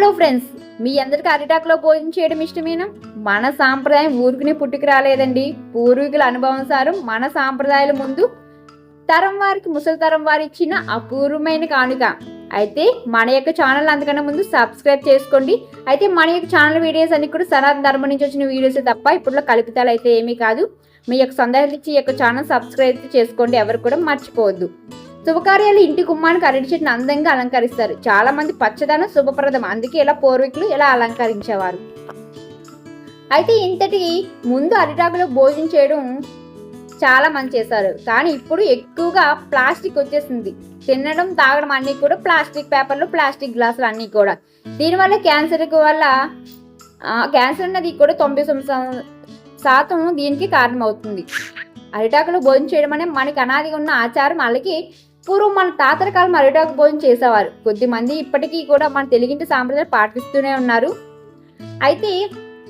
Hello friends మీ అందరికి అరిటాకులో భోజనం చేయడం ఇష్టమేనా? మన సాంప్రదాయం ఊరికినే పుట్టుకు రాలేదండి. పూర్వీకుల అనుభవం సారం మన సాంప్రదాయాల ముందు తరం వారికి ముసలి తరం వారు ఇచ్చిన అపూర్వమైన కానుక. అయితే మన యొక్క ఛానల్ అంతకన్నా ముందు సబ్స్క్రైబ్ చేసుకోండి. అయితే మన యొక్క ఛానల్ వీడియోస్ అన్ని కూడా సనాతన ధర్మం నుంచి వచ్చిన వీడియోస్ తప్ప ఇప్పుడు కల్పితాలు అయితే ఏమీ కాదు. మీ యొక్క సందేహాలు ఇచ్చి ఈ యొక్క ఛానల్ సబ్స్క్రైబ్ చేసుకోండి. ఎవరు కూడా మర్చిపోవద్దు. శుభకార్యాలు ఇంటి గుమ్మానికి అరటి చెట్టును అందంగా అలంకరిస్తారు. చాలా మంది పచ్చదనం శుభప్రదం. అందుకే ఇలా పూర్వీకులు ఇలా అలంకరించేవారు. అయితే ఇంతటి ముందు అరిటాకులో భోజనం చేయడం చాలా మంది చేశారు. కానీ ఇప్పుడు ఎక్కువగా ప్లాస్టిక్ వచ్చేసింది. తినడం తాగడం అన్నీ కూడా ప్లాస్టిక్ పేపర్లు ప్లాస్టిక్ గ్లాసులు అన్నీ కూడా. దీనివల్ల క్యాన్సర్ వల్ల క్యాన్సర్ అన్నది కూడా తొంభై తొమ్మిది శాతం దీనికి కారణమవుతుంది. అరిటాకులో భోజనం చేయడం అనే మనకి అనాదిగా ఉన్న ఆచారం అలాగే పూర్వం మన తాతల కాలం అరిటాకు భోజనం చేసేవారు. కొద్దిమంది ఇప్పటికీ కూడా మన తెలుగింటి సాంప్రదాయం పాటిస్తూనే ఉన్నారు. అయితే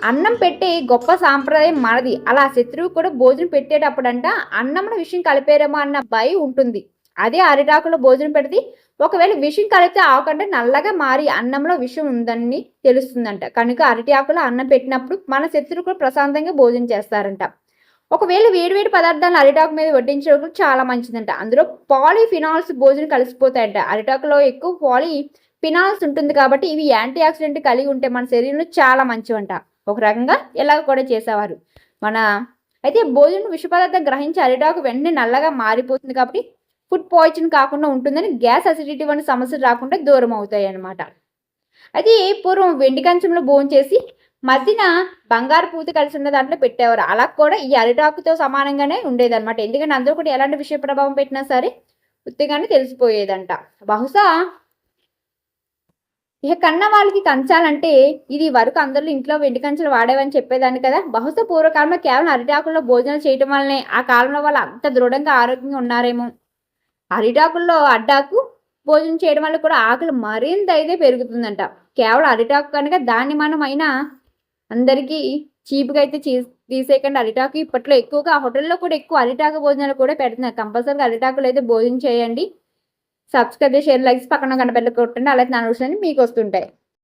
అన్నం పెట్టే గొప్ప సాంప్రదాయం మనది. అలా శత్రువు కూడా భోజనం పెట్టేటప్పుడంట అన్నంలో విషయం కలిపేరేమో అన్న భయం ఉంటుంది. అదే అరిటాకులో భోజనం పెడితే ఒకవేళ విషయం కలిపితే ఆకంటే నల్లగా మారి అన్నంలో విషం ఉందని తెలుస్తుందంట. కనుక అరటి ఆకులో అన్నం పెట్టినప్పుడు మన శత్రువు కూడా ప్రశాంతంగా భోజనం చేస్తారంట. ఒకవేళ వేడివేడి పదార్థాలను అరిటాకు మీద వడ్డించడం చాలా మంచిదంట. అందులో పాలిఫినాల్స్ భోజనం కలిసిపోతాయంట. అరిటాకులో ఎక్కువ పాలి ఫినాల్స్ ఉంటుంది కాబట్టి ఇవి యాంటీ ఆక్సిడెంట్ కలిగి ఉంటే మన శరీరంలో చాలా మంచివంట. ఒక రకంగా ఇలాగ కూడా చేసేవారు. మన అయితే భోజనం విష పదార్థం గ్రహించి అరిటాకు వెంటనే నల్లగా మారిపోతుంది కాబట్టి ఫుడ్ పాయిజన్ కాకుండా ఉంటుందని గ్యాస్ అసిడిటీ వంటి సమస్యలు రాకుండా దూరం అవుతాయి అన్నమాట అయితే పూర్వం వెండి కంచంలో భోజనం చేసి మధ్యన బంగారు పూత కలిసి ఉన్న దాంట్లో పెట్టేవారు. అలా కూడా ఈ అరిటాకుతో సమానంగానే ఉండేదన్నమాట. ఎందుకంటే అందరూ కూడా ఎలాంటి విషయ ప్రభావం పెట్టినా సరే ఉత్తిగానే తెలిసిపోయేదంట. బహుశా ఇక కన్న వాళ్ళకి కంచాలంటే ఇది వరకు అందరూ ఇంట్లో వెండి కంచెలు వాడేవని చెప్పేదాన్ని కదా. బహుశా పూర్వకాలంలో కేవలం అరిటాకుల్లో భోజనం చేయటం వల్లనే ఆ కాలంలో వాళ్ళు అంత దృఢంగా ఆరోగ్యంగా ఉన్నారేమో. అరిటాకుల్లో అడ్డాకు భోజనం చేయడం వల్ల కూడా ఆకలి మరింత అయితే పెరుగుతుందంట. కేవలం అరిటాకు కనుక దాన్ని మనం అయినా అందరికీ చీప్గా అయితే చీ తీసేయకండి. అరిటాకు ఇప్పట్లో ఎక్కువగా హోటల్లో కూడా ఎక్కువ అరిటాకు భోజనాలు కూడా పెడుతున్నారు. కంపల్సరీగా అరిటాకులు అయితే భోజనం చేయండి. సబ్స్క్రైబ్ షేర్ లైక్స్ పక్కన కనబెల్ల కొట్టండి. అలాగే నా నోట్స్ మీకు వస్తుంటాయి.